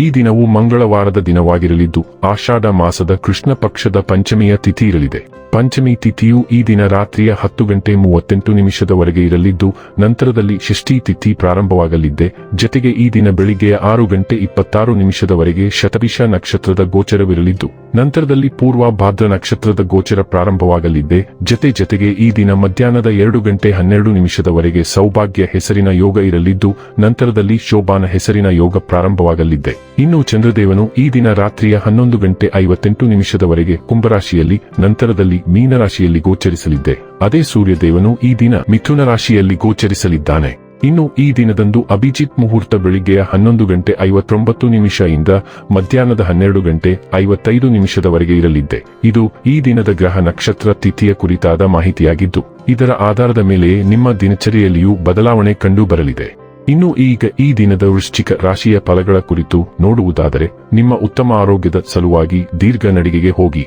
ಈ ದಿನವು ಮಂಗಳವಾರದ ದಿನವಾಗಿರಲಿದ್ದು ಆಷಾಢ ಮಾಸದ ಕೃಷ್ಣ ಪಕ್ಷದ ಪಂಚಮಿಯ ತಿಥಿ ಇರಲಿದೆ. ಪಂಚಮಿ ತಿಥಿಯು ಈ ದಿನ ರಾತ್ರಿಯ ಹತ್ತು ಗಂಟೆ ಮೂವತ್ತೆಂಟು ನಿಮಿಷದವರೆಗೆ ಇರಲಿದ್ದು, ನಂತರದಲ್ಲಿ ಷಷ್ಠಿ ತಿಥಿ ಪ್ರಾರಂಭವಾಗಲಿದ್ದೆ. ಜತೆಗೆ ಈ ದಿನ ಬೆಳಿಗ್ಗೆಯ ಆರು ಗಂಟೆ ಇಪ್ಪತ್ತಾರು ನಿಮಿಷದವರೆಗೆ ಶತಭಿಷ ನಕ್ಷತ್ರದ ಗೋಚರವಿರಲಿದ್ದು, ನಂತರದಲ್ಲಿ ಪೂರ್ವ ಭಾದ್ರ ನಕ್ಷತ್ರದ ಗೋಚರ ಪ್ರಾರಂಭವಾಗಲಿದ್ದೆ. ಜತೆ ಜತೆಗೆ ಈ ದಿನ ಮಧ್ಯಾಹ್ನದ ಎರಡು ಗಂಟೆ ಹನ್ನೆರಡು ನಿಮಿಷದವರೆಗೆ ಸೌಭಾಗ್ಯ ಹೆಸರಿನ ಯೋಗ ಇರಲಿದ್ದು, ನಂತರದಲ್ಲಿ ಶೋಭಾನ ಹೆಸರಿನ ಯೋಗ ಪ್ರಾರಂಭವಾಗಲಿದ್ದೆ. ಇನ್ನು ಚಂದ್ರದೇವನು ಈ ದಿನ ರಾತ್ರಿಯ ಹನ್ನೊಂದು ಗಂಟೆ ಐವತ್ತೆಂಟು ನಿಮಿಷದವರೆಗೆ ಕುಂಭರಾಶಿಯಲ್ಲಿ, ನಂತರದಲ್ಲಿ ಮೀನರಾಶಿಯಲ್ಲಿ ಗೋಚರಿಸಲಿದ್ದೆ. ಅದೇ ಸೂರ್ಯದೇವನು ಈ ದಿನ ಮಿಥುನ ರಾಶಿಯಲ್ಲಿ ಗೋಚರಿಸಲಿದ್ದಾನೆ. ಇನ್ನು ಈ ದಿನದಂದು ಅಭಿಜಿತ್ ಮುಹೂರ್ತ ಬೆಳಿಗ್ಗೆಯ ಹನ್ನೊಂದು ಗಂಟೆ ಐವತ್ತೊಂಬತ್ತು ನಿಮಿಷದಿಂದ ಮಧ್ಯಾಹ್ನದ ಹನ್ನೆರಡು ಗಂಟೆ ಐವತ್ತೈದು ನಿಮಿಷದವರೆಗೆ ಇರಲಿದ್ದೆ. ಇದು ಈ ದಿನದ ಗ್ರಹ ನಕ್ಷತ್ರ ತಿಥಿಯ ಕುರಿತಾದ ಮಾಹಿತಿಯಾಗಿದ್ದು, ಇದರ ಆಧಾರದ ಮೇಲೆಯೇ ನಿಮ್ಮ ದಿನಚರಿಯಲ್ಲಿಯೂ ಬದಲಾವಣೆ ಕಂಡು ಬರಲಿದೆ ಇನ್ನು ಈಗ ಈ ದಿನದ ವೃಶ್ಚಿಕ ರಾಶಿಯ ಫಲಗಳ ಕುರಿತು ನೋಡುವುದಾದರೆ, ನಿಮ್ಮ ಉತ್ತಮ ಆರೋಗ್ಯದ ಸಲುವಾಗಿ ದೀರ್ಘ ನಡಿಗೆಗೆ ಹೋಗಿ.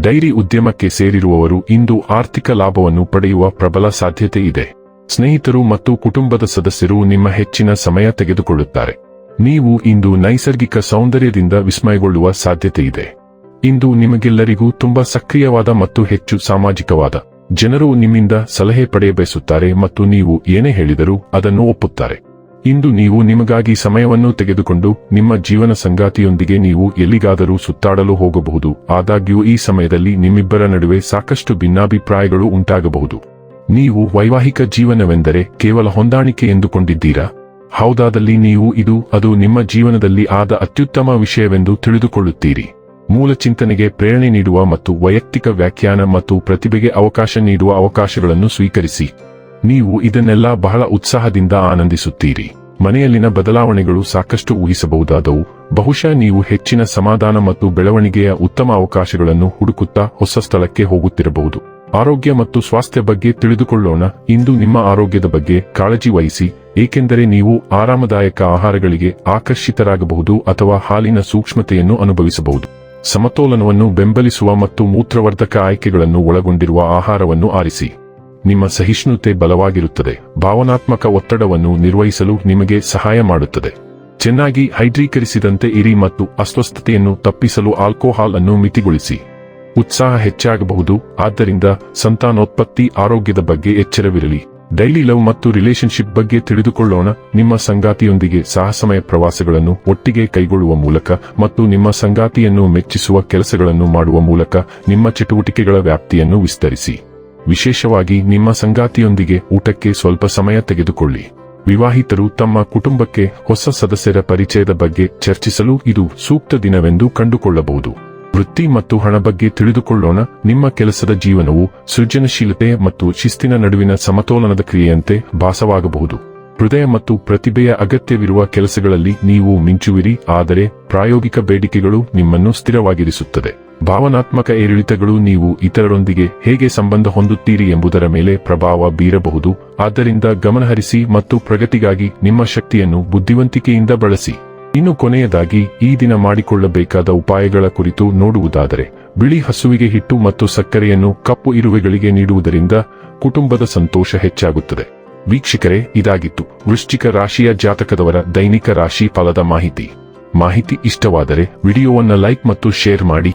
ಡೈರಿ ಉದ್ಯಮಕ್ಕೆ ಸೇರಿರುವವರು ಇಂದು ಆರ್ಥಿಕ ಲಾಭವನ್ನು ಪಡೆಯುವ ಪ್ರಬಲ ಸಾಧ್ಯತೆ ಇದೆ ಸ್ನೇಹಿತರು ಮತ್ತು ಕುಟುಂಬದ ಸದಸ್ಯರು ನಿಮ್ಮ ಹೆಚ್ಚಿನ ಸಮಯ ತೆಗೆದುಕೊಳ್ಳುತ್ತಾರೆ. ನೀವು ಇಂದು ನೈಸರ್ಗಿಕ ಸೌಂದರ್ಯದಿಂದ ವಿಸ್ಮಯಗೊಳ್ಳುವ ಸಾಧ್ಯತೆ ಇದೆ ಇಂದು ನಿಮಗೆಲ್ಲರಿಗೂ ತುಂಬಾ ಸಕ್ರಿಯವಾದ ಮತ್ತು ಹೆಚ್ಚು ಸಾಮಾಜಿಕವಾದ ಜನರು ನಿಮ್ಮಿಂದ ಸಲಹೆ ಪಡೆಯಬಯಸುತ್ತಾರೆ ಮತ್ತು ನೀವು ಏನೇ ಹೇಳಿದರೂ ಅದನ್ನು ಒಪ್ಪುತ್ತಾರೆ. ಇಂದು ನೀವು ನಿಮಗಾಗಿ ಸಮಯವನ್ನು ತೆಗೆದುಕೊಂಡು ನಿಮ್ಮ ಜೀವನ ಸಂಗಾತಿಯೊಂದಿಗೆ ನೀವು ಎಲ್ಲಿಗಾದರೂ ಸುತ್ತಾಡಲು ಹೋಗಬಹುದು. ಆದಾಗ್ಯೂ ಈ ಸಮಯದಲ್ಲಿ ನಿಮ್ಮಿಬ್ಬರ ನಡುವೆ ಸಾಕಷ್ಟು ಭಿನ್ನಾಭಿಪ್ರಾಯಗಳು ಉಂಟಾಗಬಹುದು. ನೀವು ವೈವಾಹಿಕ ಜೀವನವೆಂದರೆ ಕೇವಲ ಹೊಂದಾಣಿಕೆ ಎಂದುಕೊಂಡಿದ್ದೀರಾ? ಹೌದಾದಲ್ಲಿ ನೀವು ಇದು, ಅದು ನಿಮ್ಮ ಜೀವನದಲ್ಲಿ ಆದ ಅತ್ಯುತ್ತಮ ವಿಷಯವೆಂದು ತಿಳಿದುಕೊಳ್ಳುತ್ತೀರಿ. ಮೂಲ ಚಿಂತನೆಗೆ ಪ್ರೇರಣೆ ನೀಡುವ ಮತ್ತು ವೈಯಕ್ತಿಕ ವ್ಯಾಖ್ಯಾನ ಮತ್ತು ಪ್ರತಿಭೆಗೆ ಅವಕಾಶ ನೀಡುವ ಅವಕಾಶಗಳನ್ನು ಸ್ವೀಕರಿಸಿ. ನೀವು ಇದನ್ನೆಲ್ಲ ಬಹಳ ಉತ್ಸಾಹದಿಂದ ಆನಂದಿಸುತ್ತೀರಿ. ಮನೆಯಲ್ಲಿನ ಬದಲಾವಣೆಗಳು ಸಾಕಷ್ಟು ಊಹಿಸಬಹುದಾದವು. ಬಹುಶಃ ನೀವು ಹೆಚ್ಚಿನ ಸಮಾಧಾನ ಮತ್ತು ಬೆಳವಣಿಗೆಯ ಉತ್ತಮ ಅವಕಾಶಗಳನ್ನು ಹುಡುಕುತ್ತಾ ಹೊಸ ಸ್ಥಳಕ್ಕೆ ಹೋಗುತ್ತಿರಬಹುದು. ಆರೋಗ್ಯ ಮತ್ತು ಸ್ವಾಸ್ಥ್ಯ ಬಗ್ಗೆ ತಿಳಿದುಕೊಳ್ಳೋಣ. ಇಂದು ನಿಮ್ಮ ಆರೋಗ್ಯದ ಬಗ್ಗೆ ಕಾಳಜಿ ವಹಿಸಿ, ಏಕೆಂದರೆ ನೀವು ಆರಾಮದಾಯಕ ಆಹಾರಗಳಿಗೆ ಆಕರ್ಷಿತರಾಗಬಹುದು ಅಥವಾ ಹಾಲಿನ ಸೂಕ್ಷ್ಮತೆಯನ್ನು ಅನುಭವಿಸಬಹುದು. ಸಮತೋಲನವನ್ನು ಬೆಂಬಲಿಸುವ ಮತ್ತು ಮೂತ್ರವರ್ಧಕ ಆಯ್ಕೆಗಳನ್ನು ಒಳಗೊಂಡಿರುವ ಆಹಾರವನ್ನು ಆರಿಸಿ. ನಿಮ್ಮ ಸಹಿಷ್ಣುತೆ ಬಲವಾಗಿರುತ್ತದೆ. ಭಾವನಾತ್ಮಕ ಒತ್ತಡವನ್ನು ನಿರ್ವಹಿಸಲು ನಿಮಗೆ ಸಹಾಯ ಮಾಡುತ್ತದೆ. ಚೆನ್ನಾಗಿ ಹೈಡ್ರೀಕರಿಸಿದಂತೆ ಇರಿ ಮತ್ತು ಅಸ್ವಸ್ಥತೆಯನ್ನು ತಪ್ಪಿಸಲು ಆಲ್ಕೋಹಾಲ್ ಅನ್ನು ಮಿತಿಗೊಳಿಸಿ. ಉತ್ಸಾಹ ಹೆಚ್ಚಾಗಬಹುದು. ಆದ್ದರಿಂದ ಸಂತಾನೋತ್ಪತ್ತಿ ಆರೋಗ್ಯದ ಬಗ್ಗೆ ಎಚ್ಚರವಿರಲಿ. ಡೈಲಿ ಲವ್ ಮತ್ತು ರಿಲೇಶನ್ಶಿಪ್ ಬಗ್ಗೆ ತಿಳಿದುಕೊಳ್ಳೋಣ. ನಿಮ್ಮ ಸಂಗಾತಿಯೊಂದಿಗೆ ಸಾಹಸಮಯ ಪ್ರವಾಸಗಳನ್ನು ಒಟ್ಟಿಗೆ ಕೈಗೊಳ್ಳುವ ಮೂಲಕ ಮತ್ತು ನಿಮ್ಮ ಸಂಗಾತಿಯನ್ನು ಮೆಚ್ಚಿಸುವ ಕೆಲಸಗಳನ್ನು ಮಾಡುವ ಮೂಲಕ ನಿಮ್ಮ ಚಟುವಟಿಕೆಗಳ ವ್ಯಾಪ್ತಿಯನ್ನು ವಿಸ್ತರಿಸಿ. ವಿಶೇಷವಾಗಿ ನಿಮ್ಮ ಸಂಗಾತಿಯೊಂದಿಗೆ ಊಟಕ್ಕೆ ಸ್ವಲ್ಪ ಸಮಯ ತೆಗೆದುಕೊಳ್ಳಿ. ವಿವಾಹಿತರು ತಮ್ಮ ಕುಟುಂಬಕ್ಕೆ ಹೊಸ ಸದಸ್ಯರ ಪರಿಚಯದ ಬಗ್ಗೆ ಚರ್ಚಿಸಲು ಇದು ಸೂಕ್ತ ದಿನವೆಂದು ಕಂಡುಕೊಳ್ಳಬಹುದು. ವೃತ್ತಿ ಮತ್ತು ಹಣ ಬಗ್ಗೆ ತಿಳಿದುಕೊಳ್ಳೋಣ. ನಿಮ್ಮ ಕೆಲಸದ ಜೀವನವು ಸೃಜನಶೀಲತೆ ಮತ್ತು ಶಿಸ್ತಿನ ನಡುವಿನ ಸಮತೋಲನದ ಕ್ರಿಯೆಯಂತೆ ಭಾಸವಾಗಬಹುದು. ಹೃದಯ ಮತ್ತು ಪ್ರತಿಭೆಯ ಅಗತ್ಯವಿರುವ ಕೆಲಸಗಳಲ್ಲಿ ನೀವು ಮಿಂಚುವಿರಿ, ಆದರೆ ಪ್ರಾಯೋಗಿಕ ಬೇಡಿಕೆಗಳು ನಿಮ್ಮನ್ನು ಸ್ಥಿರವಾಗಿರಿಸುತ್ತದೆ. ಭಾವನಾತ್ಮಕ ಏರಿಳಿತಗಳು ನೀವು ಇತರರೊಂದಿಗೆ ಹೇಗೆ ಸಂಬಂಧ ಹೊಂದುತ್ತೀರಿ ಎಂಬುದರ ಮೇಲೆ ಪ್ರಭಾವ ಬೀರಬಹುದು. ಆದ್ದರಿಂದ ಗಮನಹರಿಸಿ ಮತ್ತು ಪ್ರಗತಿಗಾಗಿ ನಿಮ್ಮ ಶಕ್ತಿಯನ್ನು ಬುದ್ಧಿವಂತಿಕೆಯಿಂದ ಬಳಸಿ. ಇನ್ನು ಕೊನೆಯದಾಗಿ, ಈ ದಿನ ಮಾಡಿಕೊಳ್ಳಬೇಕಾದ ಉಪಾಯಗಳ ಕುರಿತು ನೋಡುವುದಾದರೆ, ಬಿಳಿ ಹಸುವಿಗೆ ಹಿಟ್ಟು ಮತ್ತು ಸಕ್ಕರೆಯನ್ನು ಕಪ್ಪು ಇರುವೆಗಳಿಗೆ ನೀಡುವುದರಿಂದ ಕುಟುಂಬದ ಸಂತೋಷ ಹೆಚ್ಚಾಗುತ್ತದೆ. ವೀಕ್ಷಕರೇ, ಇದಾಗಿತ್ತು ವೃಶ್ಚಿಕ ರಾಶಿಯ ಜಾತಕದವರ ದೈನಿಕ ರಾಶಿ ಫಲದ ಮಾಹಿತಿ. ಮಾಹಿತಿ ಇಷ್ಟವಾದರೆ ವಿಡಿಯೋವನ್ನು ಲೈಕ್ ಮತ್ತು ಶೇರ್ ಮಾಡಿ.